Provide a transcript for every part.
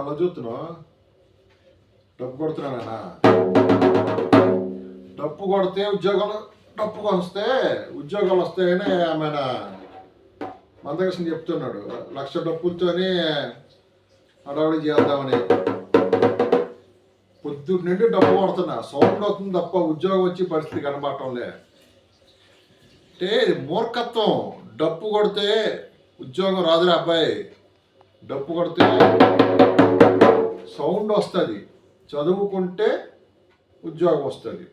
ఏం మళ్ళా చూస్తున్నావు డప్పు కొడుతున్నానా డప్పు కొడితే ఉద్యోగాలు డప్పు వస్తే ఉద్యోగాలు వస్తాయని ఆయన మందకృష్ణ చెప్తున్నాడు. లక్ష డప్పులతోనే అడవడి చేద్దామని. పొద్దున్న నుండి డప్పు కొడుతున్నా. సౌండ్ అవుతుంది తప్ప ఉద్యోగం వచ్చి పరిస్థితి కనబడటంలే. అంటే ఇది మూర్ఖత్వం. డప్పు కొడితే ఉద్యోగం రాదురా అబ్బాయి. డప్పు కొడితే సౌండ్ వస్తుంది. చదువుకుంటే ఉద్యోగం వస్తుంది.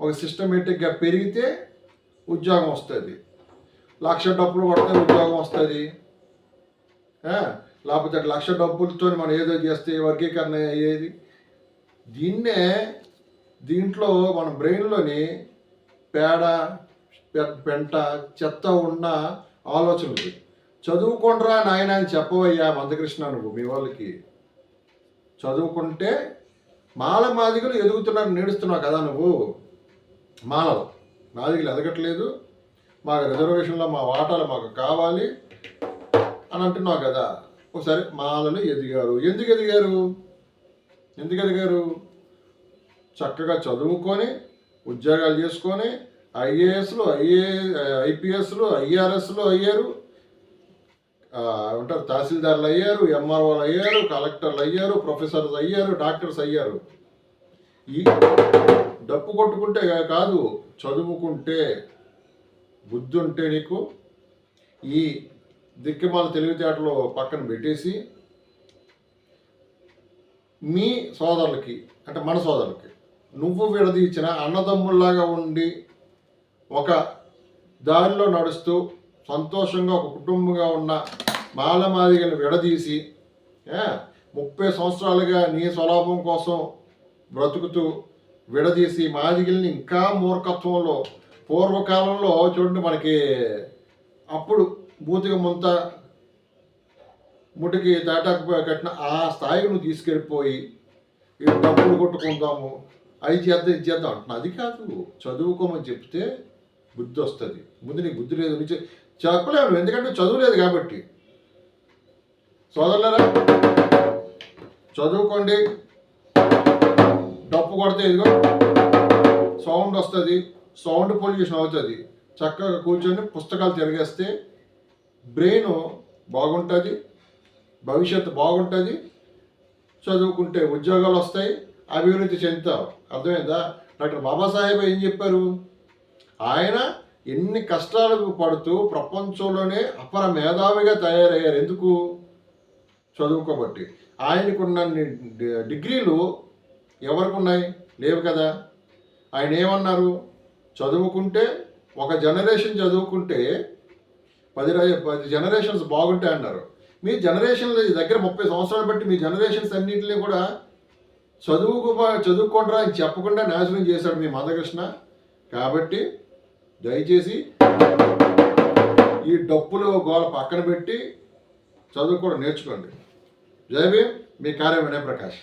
ఒక సిస్టమేటిక్గా పెరిగితే ఉద్యోగం వస్తుంది. లక్ష డబ్బులు కొడితే ఉద్యోగం వస్తుంది. లేకపోతే లక్ష డబ్బులతో మనం ఏదో చేస్తే వర్గీకరణ అయ్యేది. దీన్నే దీంట్లో మన బ్రెయిన్లోని పేడ పె- పెంట చెత్త ఉన్న ఆలోచనలు. చదువుకుండ్రా నాయన అని చెప్పవయ్యా మందకృష్ణ నువ్వు మీ వాళ్ళకి. చదువుకుంటే మాల మాదిగలు ఎదుగుతున్నారు నేడుస్తున్నావు కదా నువ్వు. మాలలు. మాదిగలు ఎదగట్లేదు. మాకు రిజర్వేషన్లో మా వాటాలు మాకు కావాలి అని అంటున్నావు కదా. ఒకసారి మాలలు ఎదిగారు. ఎందుకు ఎదిగారు? ఎందుకు ఎదిగారు? చక్కగా చదువుకొని ఉద్యోగాలు చేసుకొని ఐఏఎస్లు ఐఏ ఐపీఎస్లు ఐఆర్ఎస్లు అయ్యారు. ఉంటారు తహసీల్దార్లు అయ్యారు ఎంఆర్ఓలు అయ్యారు కలెక్టర్లు అయ్యారు ప్రొఫెసర్స్ అయ్యారు డాక్టర్స్ అయ్యారు. ఈ డప్పు కొట్టుకుంటే కాదు చదువుకుంటే బుద్ధి ఉంటే నీకు ఈ దిక్కుమాల తెలివితేటలు పక్కన పెట్టేసి మీ సోదరులకి అంటే మన సోదరులకి నువ్వు విడదీచిన అన్నదమ్ముల్లాగా ఉండి ఒక దారిలో నడుస్తూ సంతోషంగా ఒక కుటుంబంగా ఉన్న మాలమాదిగలను విడదీసి ముప్పై సంవత్సరాలుగా నీ స్వలాభం కోసం బ్రతుకుతూ విడదీసి మాదిగల్ని ఇంకా మూర్ఖత్వంలో పూర్వకాలంలో చూడండి మనకి. అప్పుడు బూతిక ముంత ముటికి తాటాకు కట్టిన ఆ స్థాయికి నువ్వు తీసుకెళ్ళిపోయి డబ్బులు కొట్టుకుందాము అది చేద్దాం ఇది చేద్దాం అంటున్నా. అది కాదు చదువుకోమని చెప్తే బుద్ధి వస్తుంది. ముందు నీకు బుద్ధి లేదు నుంచి ఎందుకంటే చదువులేదు కాబట్టి. సోదరులరా చదువుకోండి. డప్పు కొడితే ఇదిగో సౌండ్ వస్తుంది సౌండ్ పొల్యూషన్ అవుతుంది. చక్కగా కూర్చొని పుస్తకాలు తిరిగేస్తే బ్రెయిన్ బాగుంటుంది భవిష్యత్తు బాగుంటుంది చదువుకుంటే ఉద్యోగాలు వస్తాయి అభివృద్ధి చెందుతావు. అర్థమైందా? డాక్టర్ బాబాసాహెబ్ ఏం చెప్పారు? ఆయన ఎన్ని కష్టాలకు పడుతూ ప్రపంచంలోనే అపర మేధావిగా తయారయ్యారు. ఎందుకు? చదువుకోబట్టి. ఆయనకున్న డిగ్రీలు ఎవరికి ఉన్నాయి లేవు కదా. ఆయన ఏమన్నారు? చదువుకుంటే ఒక జనరేషన్ చదువుకుంటే పది పది జనరేషన్స్ బాగుంటాయి అన్నారు. మీ జనరేషన్లు దగ్గర ముప్పై సంవత్సరాలు బట్టి మీ జనరేషన్స్ అన్నింటినీ కూడా చదువుకు చదువుకోండిరా అని చెప్పకుండా నాశనం చేశాడు మీ మధకృష్ణ. కాబట్టి దయచేసి ఈ డప్పులు గోల పక్కన పెట్టి చదువుకోవడం నేర్చుకోండి. జయవే మీ కార్యం వినయ్ ప్రకాష్.